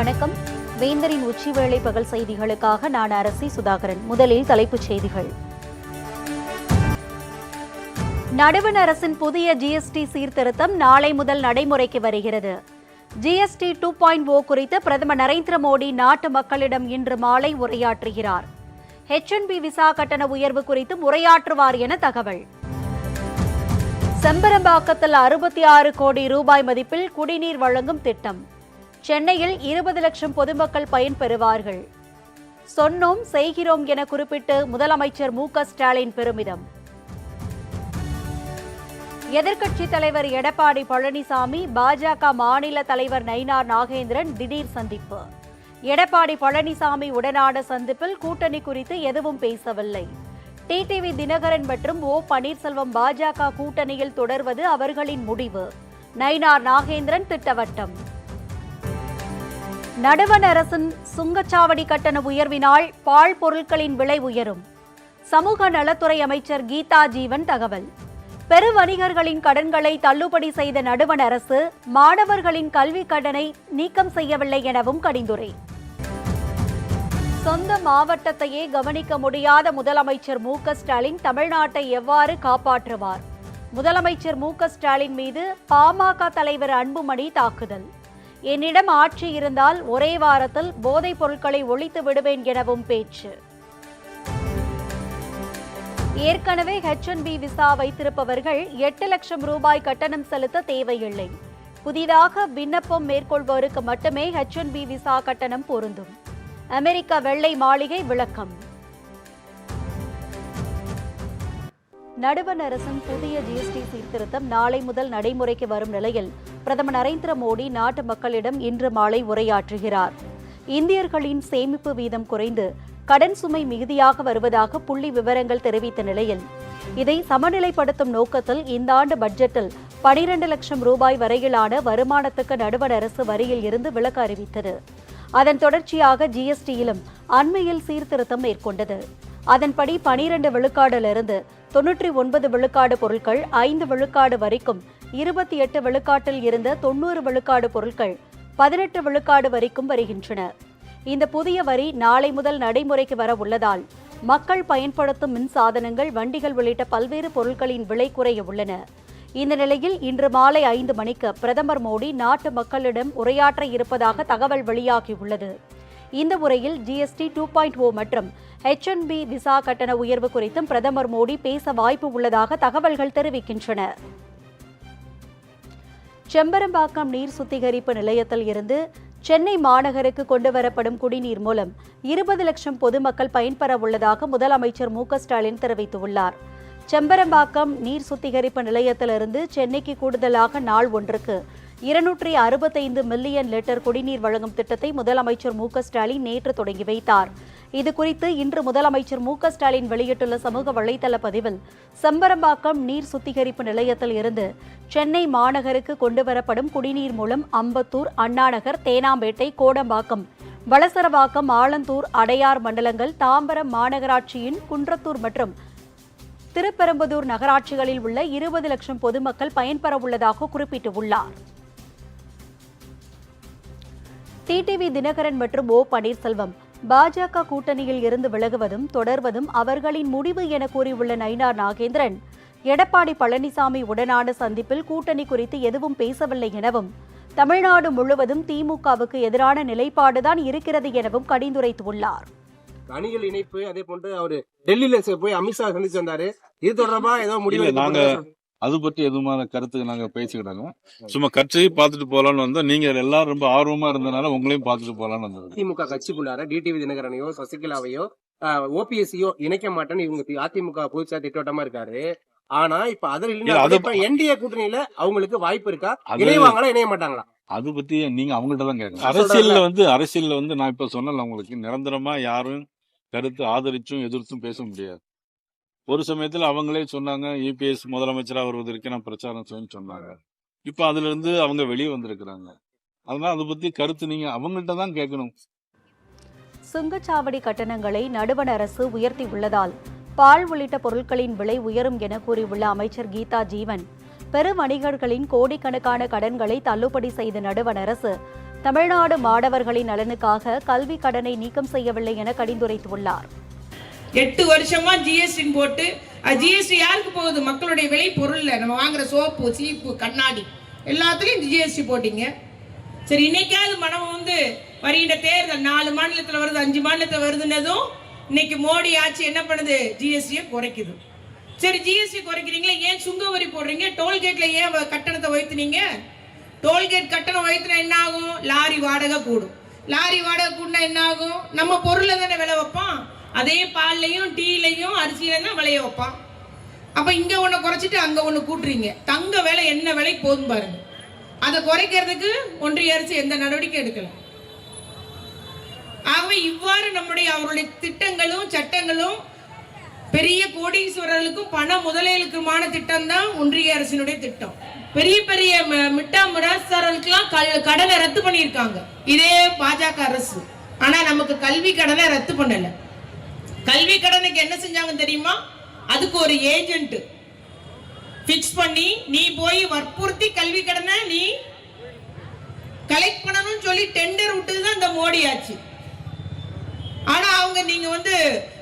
வணக்கம். வேந்தரின் உச்சிவேளை பகல் செய்திகளுக்காக நான் அரசி சுதாகரன். முதலில் தலைப்புச் செய்திகள். நடுவண் அரசின் புதிய ஜிஎஸ்டி சீர்திருத்தம் நாளை முதல் நடைமுறைக்கு வருகிறது. ஜிஎஸ்டி டூ பாயிண்ட் ஓ குறித்து பிரதமர் நரேந்திர மோடி நாட்டு மக்களிடம் இன்று மாலை உரையாற்றுகிறார். ஹெச்என்பி விசா கட்டண உயர்வு குறித்து உரையாற்றுவார் என தகவல். செம்பரம்பாக்கத்தில் அறுபத்தி ஆறு கோடி ரூபாய் மதிப்பில் குடிநீர் வழங்கும் திட்டம். சென்னையில் இருபது லட்சம் பொதுமக்கள் பயன்பெறுவார்கள் சொன்னோம் செய்கிறோம் என குறிப்பிட்டு முதலமைச்சர் மு ஸ்டாலின் பெருமிதம். எதிர்க்கட்சித் தலைவர் எடப்பாடி பழனிசாமி பாஜக மாநில தலைவர் நயினார் நாகேந்திரன் திடீர் சந்திப்பு. எடப்பாடி பழனிசாமி உடனான சந்திப்பில் கூட்டணி குறித்து எதுவும் பேசவில்லை. டிடிவி தினகரன் மற்றும் ஓ பன்னீர்செல்வம் பாஜக கூட்டணியில் தொடர்வது அவர்களின் முடிவு. நயினார் நாகேந்திரன் திட்டவட்டம். நடுவண் அரசின் சுங்கச்சாவடி கட்டண உயர்வினால் பால் பொருட்களின் விலை உயரும். சமூக நலத்துறை அமைச்சர் கீதா ஜீவன் தகவல். பெருவணிகர்களின் கடன்களை தள்ளுபடி செய்த நடுவண் அரசு மாணவர்களின் கல்விக் கடனை நீக்கம் செய்யவில்லை எனவும் கடிந்துரை. சொந்த மாவட்டத்தையே கவனிக்க முடியாத முதலமைச்சர் மு ஸ்டாலின் தமிழ்நாட்டை எவ்வாறு காப்பாற்றுவார்? முதலமைச்சர் மு ஸ்டாலின் மீது பாமக தலைவர் அன்புமணி தாக்குதல். என்னிடம் ஆட்சி இருந்தால் ஒரே வாரத்தில் போதைப் பொருட்களை ஒழித்து விடுவேன் எனவும் பேச்சு. ஏற்கனவே ஹெச்என்பி விசா வைத்திருப்பவர்கள் எட்டு லட்சம் ரூபாய் கட்டணம் செலுத்த தேவையில்லை. புதிதாக விண்ணப்பம் மேற்கொள்வோருக்கு மட்டுமே ஹெச்என்பி விசா கட்டணம் பொருந்தும். அமெரிக்க வெள்ளை மாளிகை விளக்கம். நடுவண் அரசின் புதிய ஜிஎஸ்டி சீர்திருத்தம் நாளை முதல் நடைமுறைக்கு வரும் நிலையில் பிரதமர் நரேந்திர மோடி நாட்டு மக்களிடம் இன்று மாலை உரையாற்றுகிறார். இந்தியர்களின் சேமிப்பு வீதம் குறைந்து கடன் சுமை மிகுதியாக வருவதாக புள்ளி விவரங்கள் தெரிவித்த நிலையில் இதை சமநிலைப்படுத்தும் நோக்கத்தில் இந்த ஆண்டு பட்ஜெட்டில் பனிரண்டு லட்சம் ரூபாய் வரையிலான வருமானத்துக்கு நடுவண் அரசு வரியில் இருந்து விலக்கு அறிவித்தது. அதன் தொடர்ச்சியாக ஜிஎஸ்டியிலும் அண்மையில் சீர்திருத்தம் மேற்கொண்டது. அதன்படி பனிரண்டு விழுக்காடிலிருந்து தொன்னூற்றி ஒன்பது விழுக்காடு பொருட்கள் ஐந்து விழுக்காடு வரைக்கும் இருபத்தி எட்டு விழுக்காட்டில் இருந்த தொண்ணூறு விழுக்காடு பொருட்கள் பதினெட்டு விழுக்காடு வரைக்கும் வருகின்றன. இந்த புதிய வரி நாளை முதல் நடைமுறைக்கு வர உள்ளதால் மக்கள் பயன்படுத்தும் மின் சாதனங்கள் வண்டிகள் உள்ளிட்ட பல்வேறு பொருட்களின் விலை குறைய உள்ளன. இந்த நிலையில் இன்று மாலை ஐந்து மணிக்கு பிரதமர் மோடி நாட்டு மக்களிடம் உரையாற்ற இருப்பதாக தகவல் வெளியாகியுள்ளது இந்த உரையில் GST two point O oh மற்றும் ஹெச்என்பி விசா கட்டண உயர்வு குறித்தும் பிரதமர் மோடி பேச வாய்ப்பு உள்ளதாக தகவல்கள் தெரிவிக்கின்றன. செம்பரம்பாக்கம் நீர் சுத்திகரிப்பு நிலையத்தில் இருந்து சென்னை மாநகருக்கு கொண்டு வரப்படும் குடிநீர் மூலம் இருபது லட்சம் பொதுமக்கள் பயன்பெற உள்ளதாக முதலமைச்சர் மு ஸ்டாலின் தெரிவித்துள்ளார். செம்பரம்பாக்கம் நீர் சுத்திகரிப்பு நிலையத்திலிருந்து சென்னைக்கு கூடுதலாக நாள் ஒன்றுக்கு இருநூற்றி அறுபத்தைந்து மில்லியன் லிட்டர் குடிநீர் வழங்கும் திட்டத்தை முதலமைச்சர் மு ஸ்டாலின் நேற்று தொடங்கி வைத்தார். இதுகுறித்து இன்று முதலமைச்சர் மு ஸ்டாலின் வெளியிட்டுள்ள சமூக வலைதள பதிவில் செம்பரம்பாக்கம் நீர் சுத்திகரிப்பு நிலையத்தில் இருந்து சென்னை மாநகருக்கு கொண்டுவரப்படும் குடிநீர் மூலம் அம்பத்தூர் அண்ணாநகர் தேனாம்பேட்டை கோடம்பாக்கம் வளசரவாக்கம் ஆலந்தூர் அடையார் மண்டலங்கள் தாம்பரம் மாநகராட்சியின் குன்றத்தூர் மற்றும் திருப்பெரும்புதூர் நகராட்சிகளில் உள்ள இருபது லட்சம் பொதுமக்கள் பயன்பெற உள்ளதாக குறிப்பிட்டுள்ளார். டிடிவி தினகரன் மற்றும் ஓ பன்னீர்செல்வம் பாஜக கூட்டணியில் இருந்து விலகுவதும் தொடர்வதும் அவர்களின் முடிவு என கூறியுள்ள நயினார் நாகேந்திரன் எடப்பாடி பழனிசாமி உடனான சந்திப்பில் கூட்டணி குறித்து எதுவும் பேசவில்லை எனவும் தமிழ்நாடு முழுவதும் திமுகவுக்கு எதிரான நிலைப்பாடுதான் இருக்கிறது எனவும் கடிந்துரைத்துள்ளார். அணிகள் இணைப்பு அதே போன்று அவரு டெல்லியில போய் அமித்ஷா சந்திச்சு வந்தாரு. இது தொடர்பா ஏதோ முடிவு நாங்க- அது பற்றி எதுவுமான கருத்துக்கு நாங்க பேசிக்கிட்டாங்க சும்மா கட்சியை பார்த்துட்டு போலான்னு வந்தா நீங்க எல்லாரும் ரொம்ப ஆர்வமா இருந்தனால உங்களையும் பார்த்துட்டு போலான்னு வந்தது அதிமுக கட்சிக்குள்ளார டிடிவி தினகரனையோ சசிகலாவையோ ஓபிஎஸ்சியோ இணைக்க மாட்டேன்னு இவங்க அதிமுக புதுசா திட்டவட்டமா இருக்காரு. ஆனா இப்ப அதில் இல்ல, என்டிஏ கூட்டணியில அவங்களுக்கு வாய்ப்பு இருக்கா? இணைவாங்களா இணைய மாட்டாங்களா? அது பத்தி நீங்க அவங்கள்ட்ட தான் கேட்கணும் அரசியல்ல வந்து அரசியல்ல வந்து நான் இப்ப சொன்னல உங்களுக்கு. நிரந்தரமா யாரும் கருத்து ஆதரிச்சும் எதிர்த்தும் பேச முடியாது. ஒரு சமயத்துல அவங்களே சொன்னாங்க இபிஎஸ் முதலமைச்சரா வருவதற்கு நான் பிரச்சாரம் செய்யணும்னு சொன்னாங்க. இப்ப அதுல இருந்து அவங்க வெளியே வந்திருக்கிறாங்க. அதனால அதை பத்தி கருத்து நீங்க அவங்கள்ட்ட தான் கேட்கணும் சுங்கச்சாவடி கட்டணங்களை நடுவண் அரசு உயர்த்தி உள்ளதால் பால் உள்ளிட்ட பொருட்களின் விலை உயரும் என கூறியுள்ள அமைச்சர் கீதா ஜீவன் பெரு வணிகர்களின் கோடிக்கணக்கான கடன்களை தள்ளுபடி செய்த நடுவண் அரசு தமிழ்நாடு மாணவர்களின் நலனுக்காக கல்வி கடனை நீக்கம் செய்யவில்லை என கடிந்துரைத்துள்ளார். எட்டு வருஷமா ஜிஎஸ்டி போட்டு ஜிஎஸ்டி யாருக்கு போகுது? மக்களுடைய விலை பொருள் நம்ம வாங்குற சோப்பு சீப்பு கண்ணாடி எல்லாத்துலயும் ஜிஎஸ்டி போட்டீங்க. சரி இன்னைக்காவது மனம் வந்து வருகின்ற தேர்தல் நாலு மாநிலத்தில் வருது அஞ்சு மாநிலத்தில் வருதுன்னதும் இன்னைக்கு மோடி ஆட்சி என்ன பண்ணுது? ஜிஎஸ்டியை குறைக்குது. சரி ஜிஎஸ்டி குறைக்கிறீங்களா ஏன் சுங்க வரி போடுறீங்க? டோல்கேட்ல ஏன் கட்டணத்தை வைத்துனீங்க டோல்கேட் கட்டணம் வைத்தினா என்ன ஆகும் லாரி வாடகை கூடும். லாரி வாடகை கூடினா என்ன ஆகும் நம்ம பொருளை தானே விலை வைப்பான். அதே பால்லையும் டீலையும் அரிசியில தான் விளைய வைப்பான். அப்போ இங்க ஒன்று குறைச்சிட்டு அங்க ஒன்று கூட்டுறீங்க. தங்க விலை என்ன விலைக்கு போதும் பாருங்க. அதை குறைக்கிறதுக்கு ஒன்றிய அரசு எந்த நடவடிக்கை எடுக்கல. ஆகவே இவ்வாறு நம்முடைய அவருடைய திட்டங்களும் சட்டங்களும் பெரிய கோடீஸ்வரர்களுக்கும் பண முதலீடுக்குமான திட்டம் தான் ஒன்றிய அரசினுடைய திட்டம். பெரிய பெரிய ம- மிட்டா மிராஸ்தாரர்களுக்கெல்லாம் கல் கடனை ரத்து பண்ணியிருக்காங்க. இதே பாஜக அரசு. ஆனா நமக்கு கல்வி கடனை ரத்து பண்ணல. கல்வி கடனுக்கு என்ன செஞ்சாங்க தெரியுமா? அதுக்கு ஒரு ஏஜென்ட் ஃபிக்ஸ் பண்ணி நீ போய் வற்புறுத்தி கல்வி கடனை நீ கலெக்ட் பண்ணணும்னு சொல்லி டெண்டர் விட்டது தான் இந்த மோடி ஆச்சு. ஆனா அவங்க நீங்க வந்து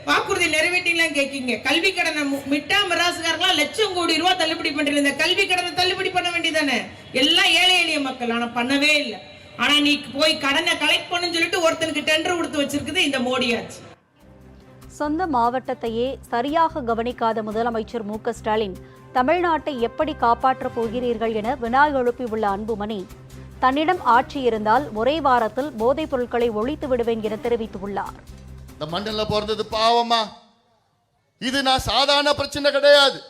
வாக்குறுதி நிறைவேற்றீங்களான்னு கேட்கீங்க கல்வி கடனை மிட்டா மிராசுகாரங்களாம் லட்சம் கோடி ரூபா தள்ளுபடி பண்றீங்க. இந்த கல்வி கடனை தள்ளுபடி பண்ண வேண்டியதானே? எல்லாம் ஏழை எளிய மக்கள். ஆனா பண்ணவே இல்லை. ஆனா நீ போய் கடனை கலெக்ட் பண்ணுன்னு சொல்லிட்டு ஒருத்தனுக்கு டெண்டர் கொடுத்து வச்சிருக்குது இந்த மோடி சொந்த மாவட்டத்தையே சரியாக கவனிக்காத முதலமைச்சர் மு ஸ்டாலின் தமிழ்நாட்டை எப்படி காப்பாற்றப் போகிறீர்கள் என வினா எழுப்பியுள்ள அன்புமணி தன்னிடம் ஆட்சி இருந்தால் ஒரே வாரத்தில் போதைப் பொருட்களை ஒழித்து விடுவேன் என தெரிவித்துள்ளார். இந்த மண்ணில் பிறந்தது பாவமா? இது நான் சாதாரண பிரச்சனை கிடையாது.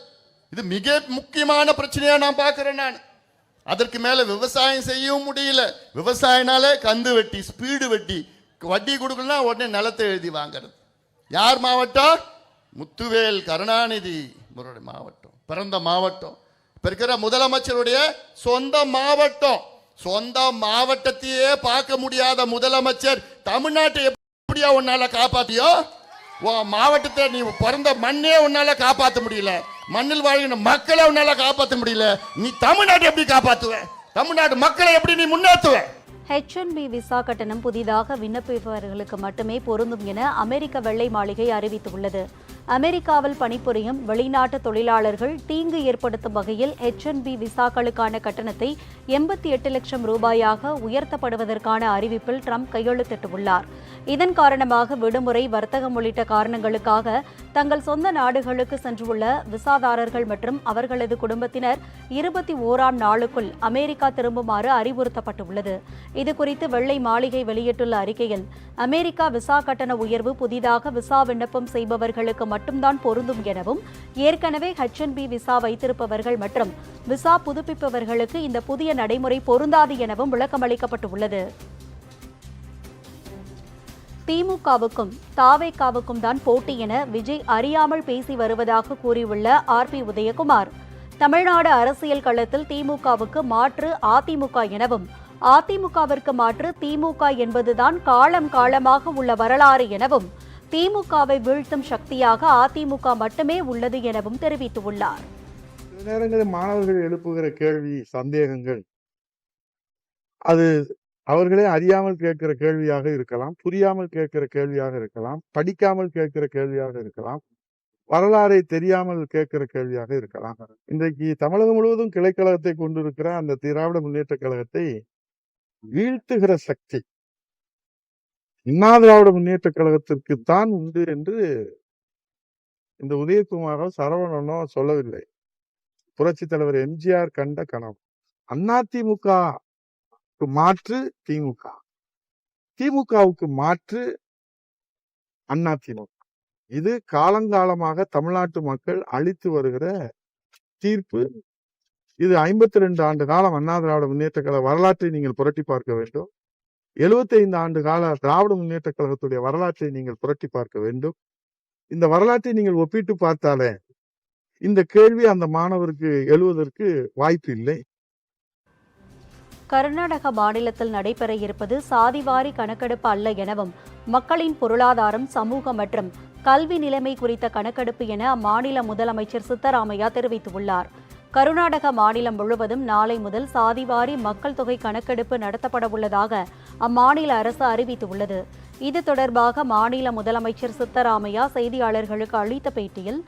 இது மிக முக்கியமான பிரச்சனையா நான் பார்க்கிறேன் நான். அதற்கு மேல விவசாயம் செய்யவும் முடியல. விவசாயினாலே கந்து வெட்டி ஸ்பீடு வெட்டி வட்டி கொடுக்கலாம் உடனே நிலத்தை எழுதி வாங்குறது. யார் மாவட்டம்? முத்துவேல் கருணாநிதி மாவட்டம் பிறந்த மாவட்டம். இப்ப இருக்கிற முதலமைச்சருடைய சொந்த மாவட்டம். சொந்த மாவட்டத்தையே பார்க்க முடியாத முதலமைச்சர் தமிழ்நாட்டை எப்படியா உன்னால காப்பாத்தியோ? உன் மாவட்டத்தை நீ பிறந்த மண்ணே உன்னால காப்பாற்ற முடியல. மண்ணில் வாழ்கிற மக்களை உன்னால காப்பாற்ற முடியல. நீ தமிழ்நாட்டை எப்படி காப்பாத்துவ? தமிழ்நாடு மக்களை எப்படி நீ முன்னேற்றுவ ஹெச் ஒன் பி விசா கட்டணம் புதிதாக விண்ணப்பிப்பவர்களுக்கு மட்டுமே பொருந்தும் என அமெரிக்க வெள்ளை மாளிகை அறிவித்துள்ளது. அமெரிக்காவில் பணிபுரியும் வெளிநாட்டு தொழிலாளர்கள் தீங்கு ஏற்படுத்தும் வகையில் ஹெச் என் பி விசாக்களுக்கான கட்டணத்தை எண்பத்தி எட்டு லட்சம் ரூபாயாக உயர்த்தப்படுவதற்கான அறிவிப்பில் ட்ரம்ப் கையெழுத்திட்டுள்ளார். இதன் காரணமாக விடுமுறை வர்த்தகம் உள்ளிட்ட காரணங்களுக்காக தங்கள் சொந்த நாடுகளுக்கு சென்றுள்ள விசாதாரர்கள் மற்றும் அவர்களது குடும்பத்தினர் இருபத்தி ஓராம் நாளுக்குள் அமெரிக்கா திரும்புமாறு அறிவுறுத்தப்பட்டுள்ளது. இதுகுறித்து வெள்ளை மாளிகை வெளியிட்டுள்ள அறிக்கையில் அமெரிக்கா விசா கட்டண உயர்வு புதிதாக விசா விண்ணப்பம் செய்பவர்களுக்கு மட்டும்தான் பொருந்தும் எனவும் ஏற்கனவே ஹெச் பி விசா வைத்திருப்பவர்கள் மற்றும் விசா புதுப்பிப்பவர்களுக்கு இந்த புதிய நடைமுறை பொருந்தாது எனவும் விளக்கமளிக்கப்பட்டுள்ளது. திமுகவுக்கும் தாவேக்காவுக்கும் தான் போட்டி என விஜய் அறியாமல் பேசி வருவதாக கூறியுள்ள ஆர் பி உதயகுமார். தமிழ்நாடு அரசியல் களத்தில் திமுகவுக்கு மாற்று அதிமுக எனவும் அதிமுகவிற்கு மாற்று திமுக என்பதுதான் காலம் காலமாக உள்ள வரலாறு எனவும் திமுகவை வீழ்த்தும் சக்தியாக அதிமுக மட்டுமே உள்ளது எனவும் தெரிவித்துள்ளார். சில நேரங்களில் மாணவர்கள் எழுப்புகிற கேள்வி சந்தேகங்கள் அது அவர்களே அறியாமல் கேட்கிற கேள்வியாக இருக்கலாம் புரியாமல் கேட்கிற கேள்வியாக இருக்கலாம் படிக்காமல் கேட்கிற கேள்வியாக இருக்கலாம் வரலாறை தெரியாமல் கேட்கிற கேள்வியாக இருக்கலாம். இன்றைக்கு தமிழகம் முழுவதும் கிளைக்கழகத்தை கொண்டிருக்கிற அந்த திராவிட முன்னேற்ற கழகத்தை வீழ்த்துகிற சக்தி அண்ணா திராவிட முன்னேற்ற கழகத்திற்குத்தான் உண்டு என்று இந்த உதயகுமாரோ சரவணனோ சொல்லவில்லை. புரட்சி தலைவர் எம்ஜிஆர் கண்ட கனவு. அதிமுக மாற்று திமுக. திமுகவுக்கு மாற்று அதிமுக இது காலங்காலமாக தமிழ்நாட்டு மக்கள் அளித்து வருகிற தீர்ப்பு. இது ஐம்பத்தி ரெண்டு ஆண்டு காலம் அண்ணா திராவிட முன்னேற்ற கழக வரலாற்றை நீங்கள் புரட்டி பார்க்க வேண்டும். 75 ஆண்டு கால திராவிட முன்னேற்ற கழகத்துடைய வரலாற்றை நீங்கள் புரட்டி பார்க்க வேண்டும். இந்த வரலாற்றை நீங்கள் ஒப்பிட்டு பார்த்தாலே இந்த கேள்வி அந்த மாணவருக்கு எழுவதற்கு வாய்ப்பு இல்லை. கர்நாடக மாநிலத்தில் நடைபெற இருப்பது சாதிவாரி கணக்கெடுப்பு அல்ல எனவும் மக்களின் பொருளாதாரம் சமூக மற்றும் கல்வி நிலைமை குறித்த கணக்கெடுப்பு என அம்மாநில முதலமைச்சர் சித்தராமையா தெரிவித்துள்ளார். கர்நாடக மாநிலம் முழுவதும் நாளை முதல் சாதிவாரி மக்கள் தொகை கணக்கெடுப்பு நடத்தப்பட உள்ளதாக அம்மாநில அரசு அறிவித்துள்ளது. இது தொடர்பாக மாநில முதலமைச்சர் சித்தராமையா செய்தியாளர்களுக்கு அளித்த பேட்டியில்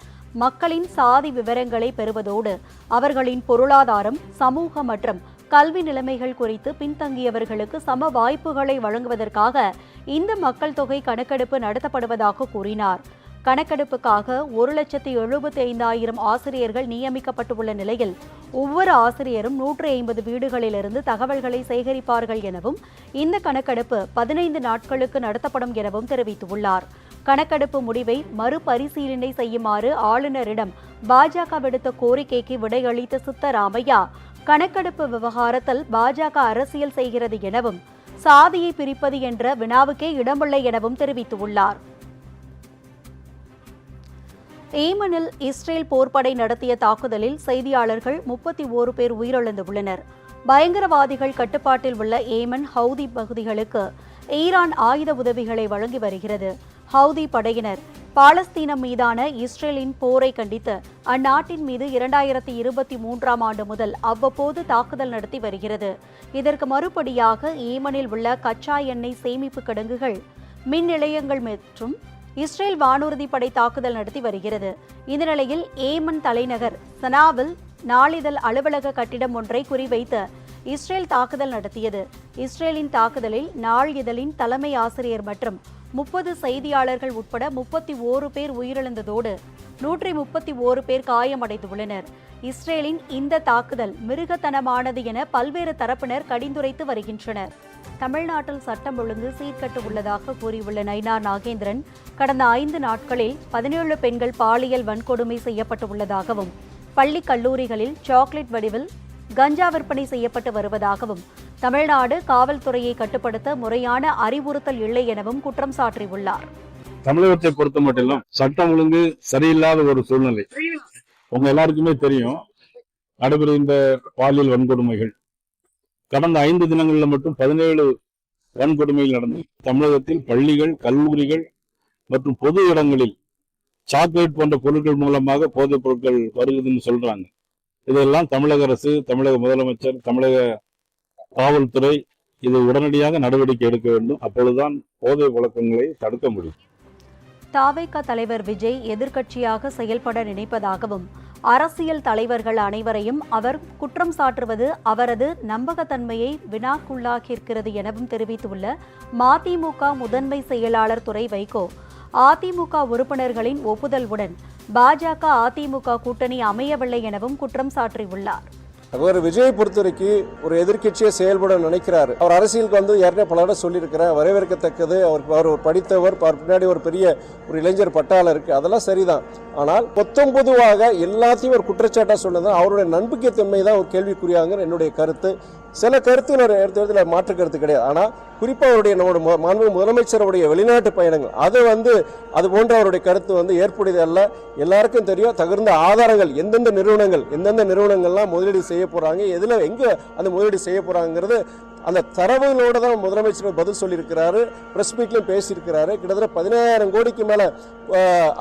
மக்களின் சாதி விவரங்களை பெறுவதோடு அவர்களின் பொருளாதாரம் சமூக மற்றும் கல்வி நிலைமைகள் குறித்து பின்தங்கியவர்களுக்கு சம வாய்ப்புகளை வழங்குவதற்காக இந்த மக்கள் தொகை கணக்கெடுப்பு நடத்தப்படுவதாக கூறினார். கணக்கெடுப்புக்காக ஒரு லட்சத்து எழுபத்தி ஐந்தாயிரம் ஆசிரியர்கள் நியமிக்கப்பட்டுள்ள நிலையில் ஒவ்வொரு ஆசிரியரும் நூற்று ஐம்பது வீடுகளிலிருந்து தகவல்களை சேகரிப்பார்கள் எனவும் இந்த கணக்கெடுப்பு பதினைந்து நாட்களுக்கு நடத்தப்படும் எனவும் தெரிவித்துள்ளார். கணக்கெடுப்பு முடிவை மறுபரிசீலனை செய்யுமாறு ஆளுநரிடம் பாஜக விடுத்த கோரிக்கைக்கு விடையளித்த சித்தராமையா கணக்கெடுப்பு விவகாரத்தில் பாஜக அரசியல் செய்கிறது எனவும் சாதியை பிரிப்பது என்ற வினாவுக்கே இடமில்லை எனவும் தெரிவித்துள்ளார். ஏமனில் இஸ்ரேல் போர்ப்படை நடத்திய தாக்குதலில் செய்தியாளர்கள் முப்பத்தி ஓரு பேர் உயிரிழந்துள்ளனர். பயங்கரவாதிகள் கட்டுப்பாட்டில் உள்ள ஏமன் ஹவுதி பகுதிகளுக்கு ஈரான் ஆயுத உதவிகளை வழங்கி வருகிறது. ஹவுதி படையினர் பாலஸ்தீனம் மீதான இஸ்ரேலின் போரை கண்டித்து அந்நாட்டின் மீது இரண்டாயிரத்தி இருபத்தி மூன்றாம் ஆண்டு முதல் அவ்வப்போது தாக்குதல் நடத்தி வருகிறது. இதற்கு மறுபடியாக ஏமனில் உள்ள கச்சா எண்ணெய் சேமிப்பு கிடங்குகள் மின் நிலையங்கள் மற்றும் இஸ்ரேல் வானூர்தி படை தாக்குதல் நடத்தி வருகிறது. இந்த நிலையில் ஏமன் தலைநகர் சனாவில் நாளிதழ் அலுவலக கட்டிடம் ஒன்றை குறிவைத்து இஸ்ரேல் தாக்குதல் நடத்தியது. இஸ்ரேலின் தாக்குதலில் நாளிதழின் தலைமை ஆசிரியர் மற்றும் முப்பது செய்தியாளர்கள் உட்பட முப்பத்தி ஓரு பேர் உயிரிழந்ததோடு நூற்றி முப்பத்தி ஓரு பேர் காயமடைந்துள்ளனர். இஸ்ரேலின் இந்த தாக்குதல் மிருகத்தனமானது என பல்வேறு தரப்பினர் கடிந்துரைத்து வருகின்றனர். தமிழ்நாட்டில் சட்டம் ஒழுங்கு சீர்கட்டு உள்ளதாக கூறியுள்ள நைனா நாகேந்திரன் கடந்த ஐந்து நாட்களில் பதினேழு பெண்கள் பாலியல் வன்கொடுமை செய்யப்பட்டுள்ளதாகவும் பள்ளி கல்லூரிகளில் சாக்லேட் வடிவில் கஞ்சா விற்பனை செய்யப்பட்டு வருவதாகவும் தமிழ்நாடு காவல்துறையை கட்டுப்படுத்த முறையான அறிவுறுத்தல் இல்லை எனவும் குற்றம் சாட்டியுள்ளார். தமிழகத்தை பொறுத்த மட்டிலும் சட்டம் ஒழுங்கு சரியில்லாத ஒரு சூழ்நிலை. உங்க எல்லாருக்குமே தெரியும் நடைபெறுகின்ற பாலியல் வன்கொடுமைகள். கடந்த ஐந்து தினங்கள்ல மட்டும் பதினேழு வன்கொடுமைகள் நடந்து தமிழகத்தில் பள்ளிகள் கல்லூரிகள் மற்றும் பொது இடங்களில் சாக்லேட் போன்ற பொருட்கள் மூலமாக போதைப் பொருட்கள் வருகுதுன்னு சொல்றாங்க. இதெல்லாம் தமிழக அரசு தமிழக முதலமைச்சர் தமிழக காவல்துறை இது உடனடியாக நடவடிக்கை எடுக்க வேண்டும். அப்பொழுதுதான் போதை வழக்கங்களை தடுக்க முடியும். தாவேக தலைவர் விஜய் எதிர்க்கட்சியாக செயல்பட நினைப்பதாகவும் அரசியல் தலைவர்கள் அனைவரையும் அவர் குற்றம் சாட்டுவது அவரது நம்பகத்தன்மையை வினாக்குள்ளாக்கியிருக்கிறது எனவும் தெரிவித்துள்ள மதிமுக முதன்மை செயலாளர் துறை வைகோ அதிமுக உறுப்பினர்களின் ஒப்புதலுடன் பாஜக அதிமுக கூட்டணி அமையவில்லை எனவும் குற்றம் சாட்டியுள்ளார் அவர் விஜயை பொறுத்தவரைக்கு ஒரு எதிர்க்கட்சியை செயல்பட நினைக்கிறாரு. அவர் அரசியலுக்கு வந்து ஏற்கனவே பல சொல்லியிருக்கிறார். வரவேற்கத்தக்கது. அவர் அவர் ஒரு படித்தவர். அவர் பின்னாடி ஒரு பெரிய ஒரு இளைஞர் பட்டாளம் இருக்கு. அதெல்லாம் சரிதான். ஆனால் பொத்தம் பொதுவாக எல்லாத்தையும் ஒரு குற்றச்சாட்டாக சொன்னது அவருடைய நம்பிக்கைத்தன்மை தான் ஒரு கேள்விக்குறியாங்கிற என்னுடைய கருத்து. சில கருத்துகள் எடுத்து மாற்று கருத்து கிடையாது. ஆனால் குறிப்பாக அவருடைய நம்முடைய மாண்பு முதலமைச்சருடைய வெளிநாட்டு பயணங்கள். அது வந்து அது போன்ற அவருடைய கருத்து வந்து ஏற்புடையது அல்ல. எல்லாருக்கும் தெரியும் தகுந்த ஆதாரங்கள் எந்தெந்த நிறுவனங்கள் எந்தெந்த நிறுவனங்கள்லாம் முதலீடு செய்ய போகிறாங்க எதில் எங்கே அந்த முதலீடு செய்ய போகிறாங்கிறது அந்த தரவுகளோட தான் முதலமைச்சர் பதில் சொல்லியிருக்கிறாரு ப்ரெஸ் மீட்லையும் பேசியிருக்கிறாரு. கிட்டத்தட்ட பதினாயிரம் கோடிக்கு மேலே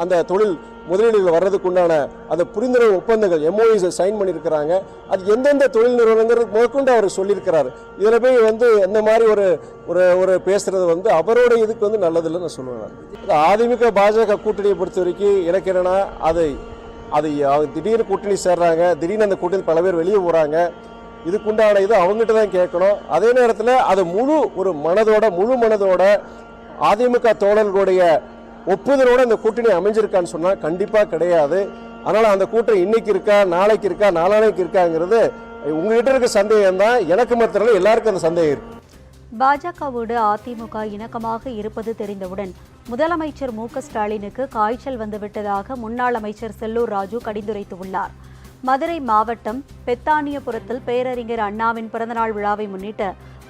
அந்த தொழில் முதலீடுகள் வர்றதுக்குண்டான அந்த புரிந்துணர்வு ஒப்பந்தங்கள் எம்ஓஇஸ் சைன் பண்ணியிருக்கிறாங்க. அது எந்தெந்த தொழில் நிறுவனங்கிறது முதற்கொண்டு அவர் சொல்லியிருக்கிறாரு. இதில் போய் வந்து இந்த மாதிரி ஒரு ஒரு ஒரு பேசுறது வந்து அவரோட இதுக்கு வந்து நல்லதில்லை நான் சொல்லுவேன் நான். அதிமுக பாஜக கூட்டணியை பொறுத்த வரைக்கும் எனக்கு என்னன்னா அது அது திடீர்னு கூட்டணி சேர்றாங்க திடீர்னு அந்த கூட்டணி பல பேர் வெளியே போகிறாங்க இதுக்குண்டான இது அவங்ககிட்ட தான் கேட்கணும். அதே நேரத்தில் அது முழு ஒரு மனதோட முழு மனதோட அதிமுக தோழர்களுடைய ஒப்புதலோட இந்த கூட்டணி அமைஞ்சிருக்கான்னு சொன்னால் கண்டிப்பாக கிடையாது. அதனால் அந்த கூட்டம் இன்னைக்கு இருக்கா நாளைக்கு இருக்கா நாளானைக்கு இருக்காங்கிறது உங்ககிட்ட இருக்க சந்தேகம் தான். எனக்கு மாத்திரம் எல்லாருக்கும் அந்த சந்தேகம் இருக்கு. பாஜகவோடு அதிமுக இணக்கமாக இருப்பது தெரிந்தவுடன் முதலமைச்சர் மு ஸ்டாலினுக்கு காய்ச்சல் வந்துவிட்டதாக முன்னாள் அமைச்சர் செல்லூர் ராஜு கடிந்துரைத்துள்ளார் மதுரை மாவட்டம் பெத்தானியபுரத்தில் பேரறிஞர் அண்ணாவின் பிறந்தநாள் விழாவை முன்னிட்டு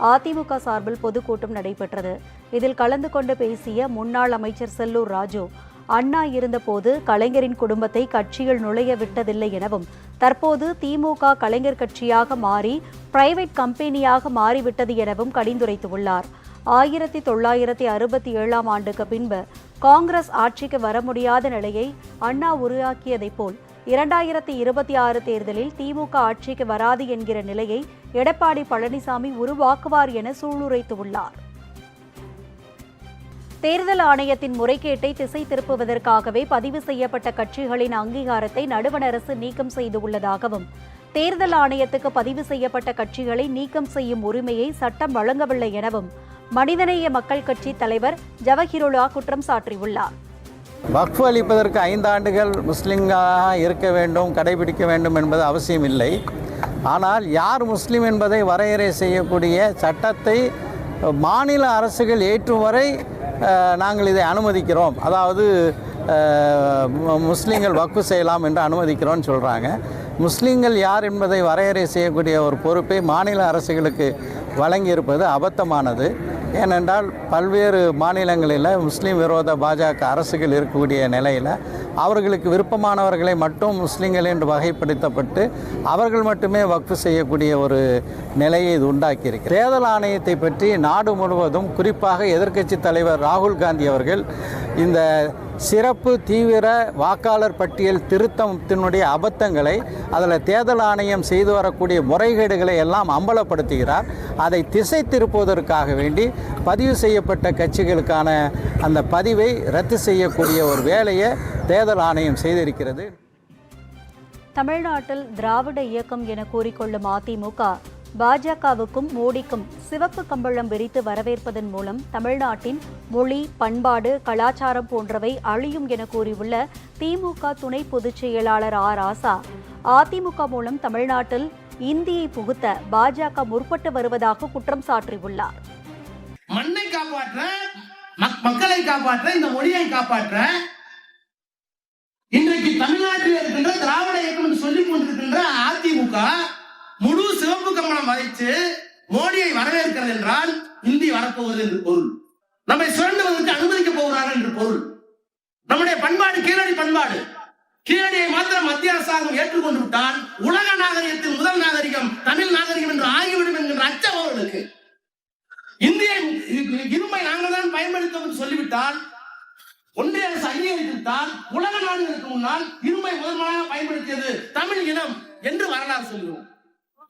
அதிமுக சார்பில் பொதுக்கூட்டம் நடைபெற்றது. இதில் கலந்து கொண்டு பேசிய முன்னாள் அமைச்சர் செல்லூர் ராஜு அண்ணா இருந்தபோது கலைஞரின் குடும்பத்தை கட்சியில் நுழைய விட்டதில்லை எனவும் தற்போது திமுக கலைஞர் கட்சியாக மாறி பிரைவேட் கம்பெனியாக மாறிவிட்டது எனவும் கடிந்துரைத்துள்ளார். ஆயிரத்தி தொள்ளாயிரத்தி அறுபத்தி ஏழாம் ஆண்டுக்கு பின்பு காங்கிரஸ் ஆட்சிக்கு வர முடியாத நிலையை அண்ணா உருவாக்கியதைப் போல் இரண்டாயிரத்தி இருபத்தி ஆறு தேர்தலில் திமுக ஆட்சிக்கு வராது என்கிற நிலையை எடப்பாடி பழனிசாமி உருவாக்குவார் என சூளுரைத்துள்ளார். தேர்தல் ஆணையத்தின் முறைகேட்டை திசை திருப்புவதற்காகவே பதிவு செய்யப்பட்ட கட்சிகளின் அங்கீகாரத்தை நடுவண் அரசு நீக்கம் செய்துள்ளதாகவும் தேர்தல் ஆணையத்துக்கு பதிவு செய்யப்பட்ட கட்சிகளை நீக்கம் செய்யும் உரிமையை சட்டம் வழங்கவில்லை எனவும் மனிதநேய மக்கள் கட்சி தலைவர் ஜவஹிருலா குற்றம் சாட்டியுள்ளார் வக்ஃபு அளிப்பதற்கு ஐந்தாண்டுகள் முஸ்லீம்களாக இருக்க வேண்டும் கடைபிடிக்க வேண்டும் என்பது அவசியம் இல்லை ஆனால் யார் முஸ்லீம் என்பதை வரையறை செய்யக்கூடிய சட்டத்தை மாநில அரசுகள் ஏற்றும் வரை நாங்கள் இதை அனுமதிக்கிறோம். அதாவது முஸ்லீம்கள் வக்ஃபு செய்யலாம் என்று அனுமதிக்கிறோம்னு சொல்கிறாங்க முஸ்லீம்கள் யார் என்பதை வரையறை செய்யக்கூடிய ஒரு பொறுப்பை மாநில அரசுகளுக்கு வழங்கியிருப்பது அபத்தமானது. ஏனென்றால் பல்வேறு மாநிலங்களில் முஸ்லீம் விரோத பாஜக அரசுகள் இருக்கக்கூடிய நிலையில் அவர்களுக்கு விருப்பமானவர்களை மட்டும் முஸ்லீம்கள் என்று வகைப்படுத்தப்பட்டு அவர்கள் மட்டுமே வக்ஃபு செய்யக்கூடிய ஒரு நிலையை இது உண்டாக்கியிருக்கு தேர்தல் ஆணையத்தை பற்றி நாடு முழுவதும் குறிப்பாக எதிர்க்கட்சி தலைவர் ராகுல் காந்தி அவர்கள் இந்த சிறப்பு தீவிர வாக்காளர் பட்டியல் திருத்தத்தினுடைய அபத்தங்களை அதில் தேர்தல் ஆணையம் செய்து வரக்கூடிய முறைகேடுகளை எல்லாம் அம்பலப்படுத்துகிறார். அதை திசை திருப்புவதற்காக வேண்டி பதிவு செய்யப்பட்ட கட்சிகளுக்கான அந்த பதிவை ரத்து செய்யக்கூடிய ஒரு வேலையை தேர்தல் ஆணையம் செய்திருக்கிறது. தமிழ்நாட்டில் திராவிட இயக்கம் என கூறிக்கொள்ளும் அதிமுக பாஜகவுக்கும் மோடிக்கும் சிவப்பு கம்பளம் விரித்து வரவேற்பதன் மூலம் தமிழ்நாட்டின் மொழி பண்பாடு கலாச்சாரம் போன்றவை அழியும் என கூறியுள்ள திமுக துணை பொதுச் செயலாளர் ஆ. ராசா அதிமுக மூலம் தமிழ்நாட்டில் இந்தியை புகுத்த பாஜக முற்பட்டு வருவதாக குற்றம் சாட்டியுள்ளார் மண்ணை காப்பாற்ற மக்களை காப்பாற்ற இந்த மொழியை காப்பாற்ற இன்றைக்கு தமிழ்நாட்டில் இருக்கின்ற திராவிட இயக்கம் சொல்லிக் கொண்டிருக்கின்ற அதிமுக முழு சிவப்பு கம்பளம் வரைத்து மோடியை வரவேற்கிறது என்றால் இந்தி வரப்போவது என்று பொருள். நம்மை சுரண்டுவதற்கு அனுமதிக்க போகிறார்கள் என்று பொருள். நம்முடைய பண்பாடு கீழடி பண்பாடு. கீழடியை மாத்திரம் மத்திய அரசாங்கம் ஏற்றுக்கொண்டு விட்டால் உலக நாகரிகத்தின் முதல் நாகரிகம் தமிழ் நாகரிகம் என்று ஆகிவிடும் என்கின்ற அச்சம் அவர்களுக்கு இந்திய இருமை நாங்கள் தான் பயன்படுத்தவும் சொல்லிவிட்டால் ஒன்றிய அரசு அங்கீகரித்துவிட்டால் உலக நாடுகளுக்கு முன்னால் இருமை முதல் பயன்படுத்தியது தமிழ் இனம் என்று வரலாறு சொல்லுவோம்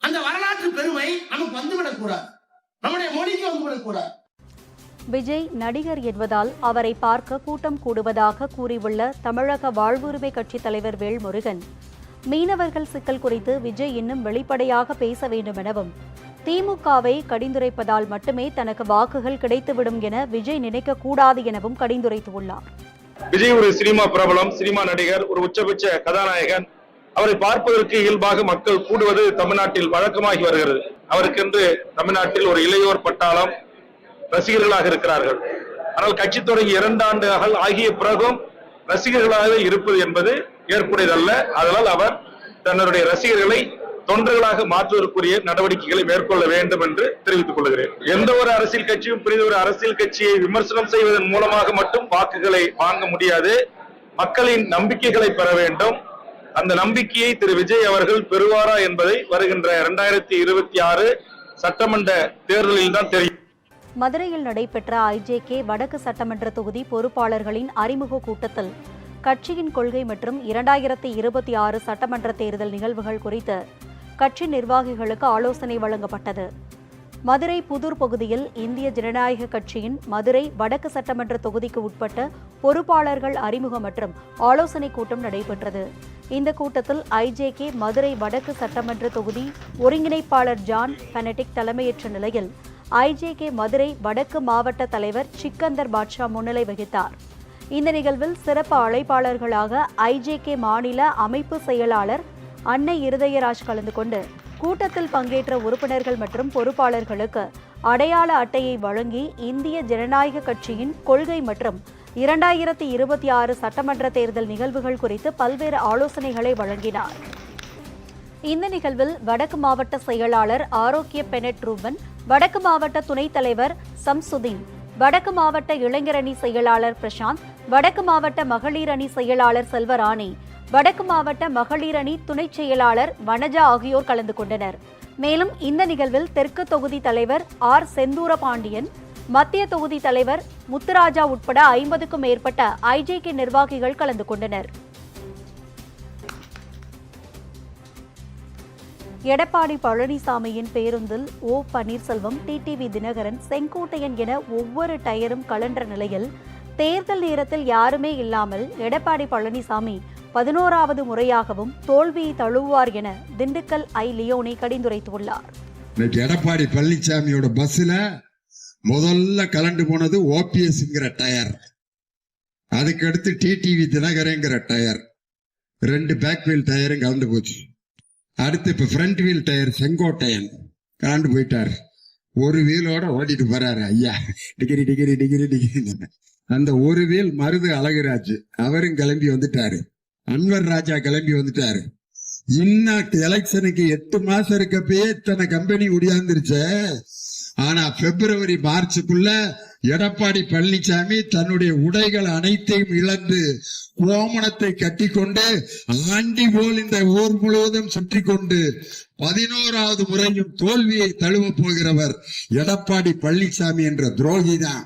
அந்த வரலாற்று பெருமை நமக்கு வந்துவிடக் கூடாது நம்முடைய மொழிக்கு வந்துவிடக் கூடாது விஜய் நடிகர் என்பதால் அவரை பார்க்க கூட்டம் கூடுவதாக கூறியுள்ள தமிழக வாழ்வுரிமை கட்சித் தலைவர் வேல்முருகன் மீனவர்கள் சிக்கல் குறித்து விஜய் இன்னும் வெளிப்படையாக பேச வேண்டும் எனவும் திமுகவை கடிந்துரைப்பதால் மட்டுமே தனக்கு வாக்குகள் கிடைத்துவிடும் என விஜய் நினைக்கக்கூடாது எனவும் கடிந்துரைத்துள்ளார். விஜய் ஒரு சினிமா பிரபலம் சினிமா நடிகர் ஒரு உச்சபட்ச கதாநாயகன் அவரை பார்ப்பதற்கு இயல்பாக மக்கள் கூடுவது தமிழ்நாட்டில் வழக்கமாகி வருகிறது. அவருக்கென்று தமிழ்நாட்டில் ஒரு இளையோர் பட்டாளம் ரசிகர்களாக இருக்கிறார்கள். ஆனால் கட்சி தொடங்கி இரண்டு ஆண்டுகள் ஆகிய பிறகும் ரசிகர்களாக இருப்பது என்பது ஏற்புடையதல்ல. அதனால் அவர் தன்னுடைய ரசிகர்களை தொண்டர்களாக மாற்றுவதற்குரிய நடவடிக்கைகளை மேற்கொள்ள வேண்டும் என்று தெரிவித்துக் கொள்கிறேன். எந்த ஒரு அரசியல் கட்சியும் பிரிந்த ஒரு அரசியல் கட்சியை விமர்சனம் செய்வதன் மூலமாக மட்டும் வாக்குகளை வாங்க முடியாது. மக்களின் நம்பிக்கைகளை பெற வேண்டும். அந்த நம்பிக்கையை திரு விஜய் அவர்கள் பெறுவாரா என்பதை வருகின்ற இரண்டாயிரத்தி இருபத்தி ஆறு சட்டமன்ற தேர்தலில் தான் தெரியும். மதுரையில் நடைபெற்ற ஐஜேகே வடக்கு சட்டமன்ற தொகுதி பொறுப்பாளர்களின் அறிமுக கூட்டத்தில் கட்சியின் கொள்கை மற்றும் இரண்டாயிரத்தி இருபத்தி ஆறு சட்டமன்ற தேர்தல் நிகழ்வுகள் குறித்து கட்சி நிர்வாகிகளுக்கு ஆலோசனை வழங்கப்பட்டது. மதுரை புதூர் பகுதியில் இந்திய ஜனநாயக கட்சியின் மதுரை வடக்கு சட்டமன்ற தொகுதிக்கு உட்பட்ட பொறுப்பாளர்கள் அறிமுகம் மற்றும் ஆலோசனைக் கூட்டம் நடைபெற்றது. இந்த கூட்டத்தில் ஐஜேகே மதுரை வடக்கு சட்டமன்ற தொகுதி ஒருங்கிணைப்பாளர் ஜான் பெனடிக் தலைமையேற்ற நிலையில் ஐஜேகே மதுரை வடக்கு மாவட்ட தலைவர் சிக்கந்தர் பாட்ஷா முன்னிலை வகித்தார். இந்த நிகழ்வில் சிறப்பு அழைப்பாளர்களாக ஐஜேகே மாநில அமைப்பு செயலாளர் அன்னை இருதயராஜ் கலந்து கொண்டு கூட்டத்தில் பங்கேற்ற உறுப்பினர்கள் மற்றும் பொறுப்பாளர்களுக்கு அடையாள அட்டையை வழங்கி இந்திய ஜனநாயக கட்சியின் கொள்கை மற்றும் இரண்டாயிரத்தி இருபத்தி ஆறு சட்டமன்ற தேர்தல் நிகழ்வுகள் குறித்து பல்வேறு ஆலோசனைகளை வழங்கினார். இந்த நிகழ்வில் வடக்கு மாவட்ட செயலாளர் ஆரோக்கிய பெனட் ரூபன் வடக்கு மாவட்ட துணைத் தலைவர் சம்சுதீன் வடக்கு மாவட்ட இளைஞரணி செயலாளர் பிரசாந்த் வடக்கு மாவட்ட மகளிர் அணி செயலாளர் செல்வராணி வடக்கு மாவட்ட மகளிர் அணி துணைச் செயலாளர் வனஜா ஆகியோர் கலந்து கொண்டனர். மேலும் இந்த நிகழ்வில் தெற்கு தொகுதி தலைவர் ஆர். செந்தூர பாண்டியன் மத்திய தொகுதி தலைவர் முத்துராஜா உட்பட ஐம்பதுக்கும் மேற்பட்ட ஐஜேகே நிர்வாகிகள் கலந்து கொண்டனர். எடப்பாடி பழனிசாமியின் பேருந்தில் ஓ. பன்னீர்செல்வம் டிடிவி தினகரன் செங்கோட்டையன் என ஒவ்வொரு டயரும் கலன்ற நிலையில் தேர்தல் நேரத்தில் யாருமே இல்லாமல் எடப்பாடி பழனிசாமி பதினோராவது முறையாகவும் தோல்வியை தழுவுவார் என திண்டுக்கல் ஐ. லியோனி கடிந்துரைத்துள்ளார். இன்னைக்கு எடப்பாடி பழனிசாமியோட பஸ்ல முதல்ல கலண்டு போனது ஓபிஎஸ்ங்கிற டயர். அதுக்கடுத்து டிடிவி தினகரங்கிற டயர். ரெண்டு பேக் வீல் டயரும் கலந்து போச்சு. அடுத்து இப்ப ஃப்ரண்ட் வீல் டயர் செங்கோட்டையன் கலந்து போயிட்டார். ஒரு வீலோட ஓடிட்டு போறாரு ஐயா. டிகிரி டிகிரி டிகிரி டிகிரி அந்த ஒரு வீல் மருது அழகுராஜ் அவரும் கிளம்பி வந்துட்டாரு. அன்வர் ராஜா கிளம்பி வந்துட்டாரு. இன்னும் எலெக்ஷனுக்கு எட்டு மாசம் இருக்கப்பயே இத்தனை கம்பெனி ஒடியாந்துருச்சு. ஆனா பிப்ரவரி மார்ச்சுக்குள்ள எடப்பாடி பழனிசாமி தன்னுடைய உடைகள் அனைத்தையும் இழந்து கோமணத்தை கட்டி கொண்டு ஆண்டி போல் இந்த ஊர் முழுவதும் சுற்றி கொண்டு பதினோராவது முறையும் தோல்வியை தழுவ போகிறவர் எடப்பாடி பழனிசாமி என்ற துரோகி தான்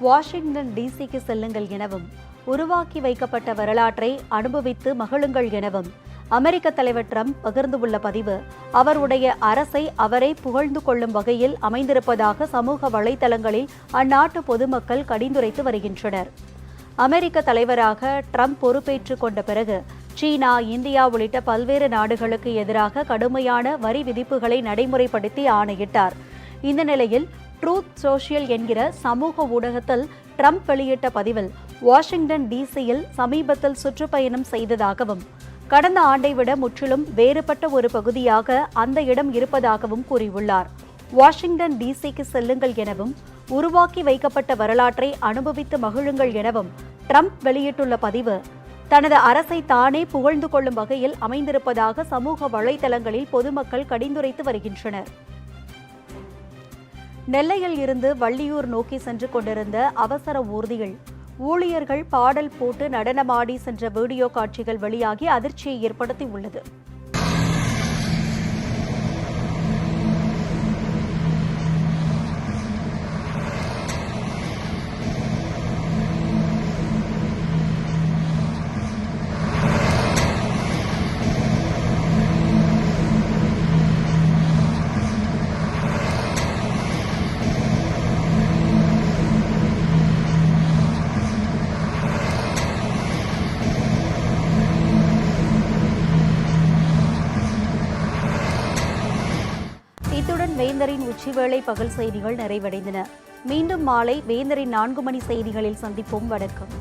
வாஷிங்டன் டிசிக்கு செல்லுங்கள் எனவும் உருவாக்கி வைக்கப்பட்ட வரலாற்றை அனுபவித்து மகிழுங்கள் எனவும் அமெரிக்க தலைவர் ட்ரம்ப் பகிர்ந்துள்ள பதிவு அவருடைய அரசை அவரே புகழ்ந்து கொள்ளும் வகையில் அமைந்திருப்பதாக சமூக வலைதளங்களில் அந்நாட்டு பொதுமக்கள் கடிந்துரைத்து வருகின்றனர். அமெரிக்க தலைவராக ட்ரம்ப் பொறுப்பேற்றுக் கொண்ட பிறகு சீனா இந்தியா உள்ளிட்ட பல்வேறு நாடுகளுக்கு எதிராக கடுமையான வரி விதிப்புகளை நடைமுறைப்படுத்தி ஆணையிட்டார். இந்த நிலையில் ட்ரூத் சோஷியல் என்கிற சமூக ஊடகத்தில் ட்ரம்ப் வெளியிட்ட பதிவில் வாஷிங்டன் டிசியில் சமீபத்தில் சுற்றுப்பயணம் செய்ததாகவும் கடந்த ஆண்டை விட முற்றிலும் வேறுபட்ட ஒரு பகுதியாக அந்த இடம் இருப்பதாகவும் கூறியுள்ளார். வாஷிங்டன் டிசிக்கு செல்லுங்கள் எனவும் உருவாக்கி வைக்கப்பட்ட வரலாற்றை அனுபவித்து மகிழுங்கள் எனவும் ட்ரம்ப் வெளியிட்டுள்ள பதிவு தனது அரசை தானே புகழ்ந்து கொள்ளும் வகையில் அமைந்திருப்பதாக சமூக வலைதளங்களில் பொதுமக்கள் கடிந்துரைத்து வருகின்றனர். நெல்லையில் இருந்து வள்ளியூர் நோக்கி சென்று கொண்டிருந்த அவசர ஊர்தியில் ஊழியர்கள் பாடல் போட்டு நடனமாடி சென்ற வீடியோ காட்சிகள் வெளியாகி அதிர்ச்சியை ஏற்படுத்தி உள்ளது நிகழ்ச்சி வேளை பகல் செய்திகள் நிறைவடைந்தன. மீண்டும் மாலை வேந்தரின் நான்கு மணி செய்திகளில் சந்திப்போம். வணக்கம்.